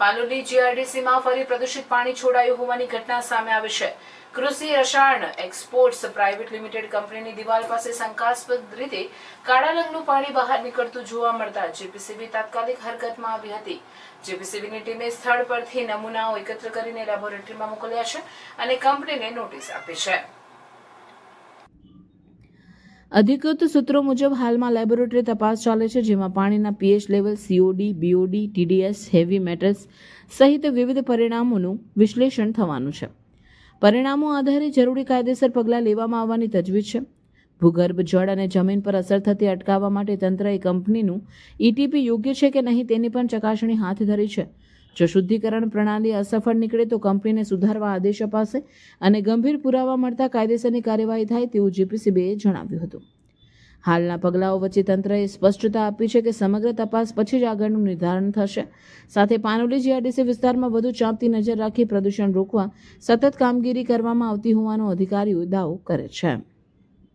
પાલોડી જીઆરડીસીમાં ફરી પ્રદૂષિત પાણી છોડાયું હોવાની ઘટના સામે આવી છે. કૃષિ રસાયણ એક્સપોર્ટ્સ પ્રાઇવેટ લિમિટેડ કંપનીની દિવાલ પાસે શંકાસ્પદ રીતે કાળા રંગનું પાણી બહાર નીકળતું જોવા મળતા જેપીસીબી તાત્કાલિક હરકતમાં આવી હતી. જેપીસીબીની ટીમે સ્થળ પરથી નમૂનાઓ એકત્ર કરીને લેબોરેટરીમાં મોકલ્યા છે અને કંપનીને નોટિસ આપી છે. અધિકૃત સૂત્રો મુજબ હાલમાં લેબોરેટરી તપાસ ચાલે છે, જેમાં પાણીના pH level COD BOD TDS heavy metals સહિત વિવિધ પરિણામોનું વિશ્લેષણ થવાનું છે. પરિણામો આધારે જરૂરી કાયદેસર પગલાં લેવામાં આવવાની તજવીજ છે. ભૂગર્ભ જળ અને જમીન પર અસર થતી અટકાવવા માટે તંત્રએ કંપનીનું ઈટીપી યોગ્ય છે કે નહીં તેની પણ ચકાસણી હાથ ધરી છે. જો શુદ્ધિકરણ પ્રણાલી અસફળ નીકળે તો કંપનીને સુધારવા આદેશ અપાશે અને ગંભીર પુરાવા મળતા કાયદેસરની કાર્યવાહી થાય તેવું જીપીસીબીએ જણાવ્યું હતું. હાલના પગલાઓ વચ્ચે તંત્રએ સ્પષ્ટતા આપી છે કે સમગ્ર તપાસ પછી જ આગળનું નિર્ધારણ થશે. સાથે પાનોલી જીઆરડીસી વિસ્તારમાં વધુ ચાંપતી નજર રાખી પ્રદૂષણ રોકવા સતત કામગીરી કરવામાં આવતી હોવાનો અધિકારીઓ દાવો કરે છે.